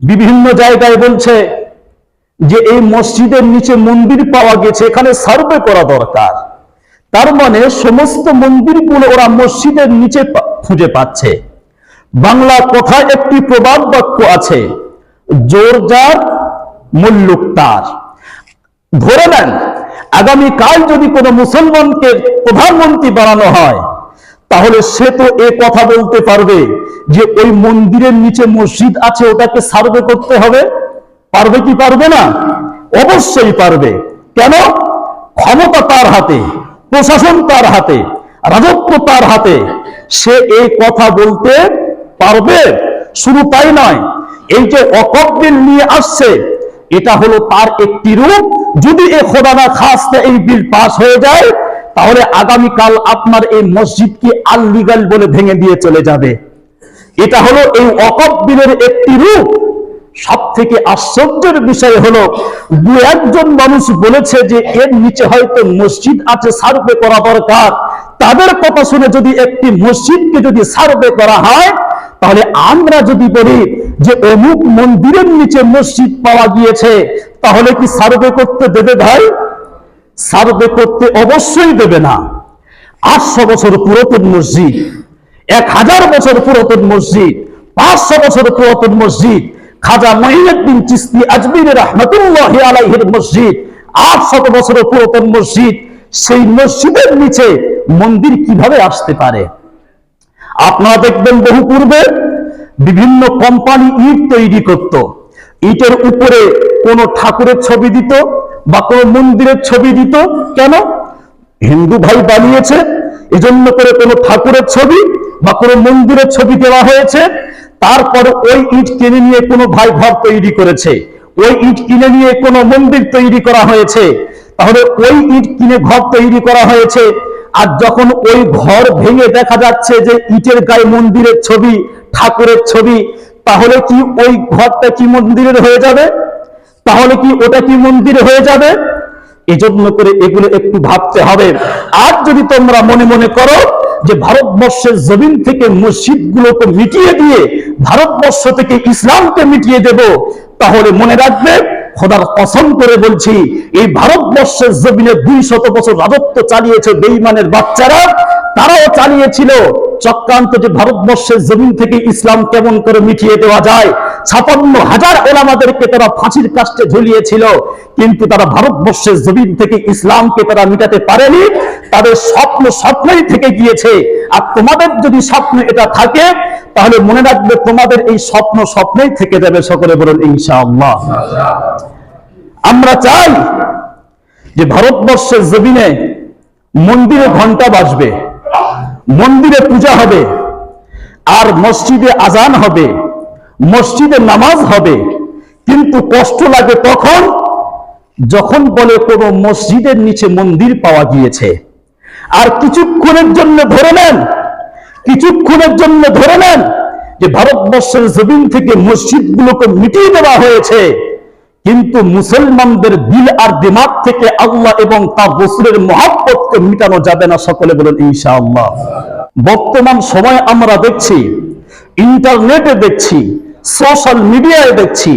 বিভিন্ন জায়গায় বলছে যে এই মসজিদের নিচে মন্দির পাওয়া গেছে, এখানে সার্ভে করা দরকার। তার মানে সমস্ত মন্দিরগুলো ওরা মসজিদের নিচে খুঁজে পাচ্ছে। বাংলা কথায় একটি প্রবাদ বাক্য আছে, জোর যার, মুল্লুক তার। ধরে নেন, আগামীকাল যদি কোনো মুসলমানকে প্রধানমন্ত্রী বানানো হয় তাহলে সে তো এ কথা বলতে পারবে যে ওই মন্দিরের নিচে মসজিদ আছে, ওটাকে সার্ভে করতে হবে। পারবে কি পারবে না? অবশ্যই পারবে। কেন? ক্ষমতা তার হাতে, প্রশাসন তার হাতে, রাজত্ব তার হাতে। সে এই কথা বলতে পারবে? শুরু তাই নয়, এই যে অকব্বিল নিয়ে আসছে, এটা হলো তার একটি রূপ। যদি এ খোদানা খাসতে এই বিল পাস হয়ে যায় তাহলে আগামীকাল আপনার এই মসজিদকে আনলিগাল বলে ভেঙে দিয়ে চলে যাবে। এটা হলো এই বিলের একটি রূপ। সব থেকে আশ্চর্যের বিষয় হলো, দু একজন মানুষ বলেছে যে এর নিচে হয়তো মসজিদ আছে, সার্ভে করা দরকার। তাদের কথা শুনে যদি একটি মসজিদকে যদি সার্ভে করা হয়, তাহলে আমরা যদি বলি যে অমুক মন্দিরের নিচে মসজিদ পাওয়া গিয়েছে, তাহলে কি সার্ভে করতে দেবে ভাই? সার্ভে করতে অবশ্যই দেবে না। আটশো বছর পুরাতন মসজিদ, এক হাজার বছর পুরাতন মসজিদ, পাঁচশো বছর পুরাতন মসজিদ, খাজা মহিনুদ্দিন চিস্তি আজমির রহমতুল্লাহ আলাইহির মসজিদ, আটশত বছরের পুরাতন মসজিদ, সেই মসজিদের নিচে মন্দির কীভাবে আসতে পারে? আপনারা দেখবেন বহু পূর্বে বিভিন্ন কোম্পানি ইট তৈরি করত। ইটের উপরে কোনো ঠাকুরের ছবি দিত বা কোনো মন্দিরের ছবি দিত। কেন? হিন্দু ভাই বানিয়েছে। এজন্য করে কোনো ঠাকুরের ছবি বা কোনো মন্দিরের ছবি দেওয়া হয়েছে। তারপর ওই ইট কিনে নিয়ে কোনো ভাই ঘর তৈরি করেছে। ওই ইট কিনে নিয়ে কোনো মন্দির তৈরি করা হয়েছে। তাহলে ওই ইট কিনে ঘর তৈরি করা হয়েছে। আর যখন ওই ঘর ভেঙে দেখা যাচ্ছে যে ইটের গায়ে মন্দিরের ছবি, ঠাকুরের ছবি, তাহলে কি ওই ঘরটা কি মন্দিরের হয়ে যাবে? তাহলে কি ওটা কি মন্দির হয়ে যাবে? এজন্য করে এগুলো একটু ভাবতে হবে। আর যদি তোমরা মনে মনে করো যে ভারতবর্ষের জমিন থেকে মসজিদ গুলোকে মিটিয়ে দিয়ে ভারতবর্ষ থেকে ইসলামকে মিটিয়ে দেব, তাহলে মনে রাখবে, খোদার কসম করে বলছি, এই ভারতবর্ষের জমিনে দুই শত বছর রাজত্ব চালিয়েছে বেইমানের বাচ্চারা, তারাও চালিয়েছিল। চক্রান্ত যে ভারতবর্ষের জমিন থেকে ইসলাম কেমন করে মিটিয়ে দেওয়া যায় ছাপান্ন হাজার ওলামাদেরকে তারা ফাঁসির কাষ্টে ঝুলিয়েছিল, কিন্তু তারা ভারতবর্ষের জমিন থেকে ইসলামকে তারা মিটাতে পারেনি, তাদের স্বপ্ন স্বপ্নই থেকে গিয়েছে। আর তোমাদের যদি স্বপ্ন এটা থাকে, তাহলে মনে রাখবে তোমাদের এই স্বপ্ন স্বপ্নেই থেকে যাবে সকলে বলুন, ইনশাআল্লাহ। আমরা চাই যে ভারতবর্ষের জমিনে মন্দিরে ঘণ্টা বাজবে, মন্দিরে পূজা হবে, আর মসজিদে আজান হবে। মসজিদে নামাজ হবে, কিন্তু কষ্ট লাগে তখন যখন বলে কোনো মসজিদের নিচে মন্দির পাওয়া গিয়েছে। আর কিছুক্ষণের জন্য ধরে নেন, কিছুক্ষণের জন্য ধরে নেন যে ভারতবর্ষের জমিন থেকে মসজিদগুলোকে মিটিয়ে দেওয়া হয়েছে। কিন্তু মুসলমানদের দিল আর দিমাগ থেকে আল্লাহ এবং তার রসুলের মহাব্বতকে মিটানো যাবে না সকলে বলুন, ইনশাআল্লাহ। বর্তমান সময় আমরা দেখছি, ইন্টারনেটে দেখছি সোশ্যাল মিডিয়ায় দেখছি,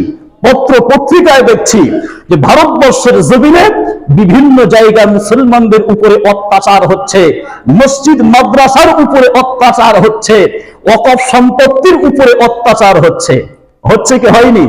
পত্র পত্রিকায় দেখছি যে ভারতবর্ষের জমিনে বিভিন্ন জায়গায় মুসলমানদের উপরে অত্যাচার হচ্ছে, মসজিদ, মাদ্রাসার উপরে অত্যাচার হচ্ছে অকপ সম্পত্তির উপরে অত্যাচার হচ্ছে। হচ্ছে কি হয়নি?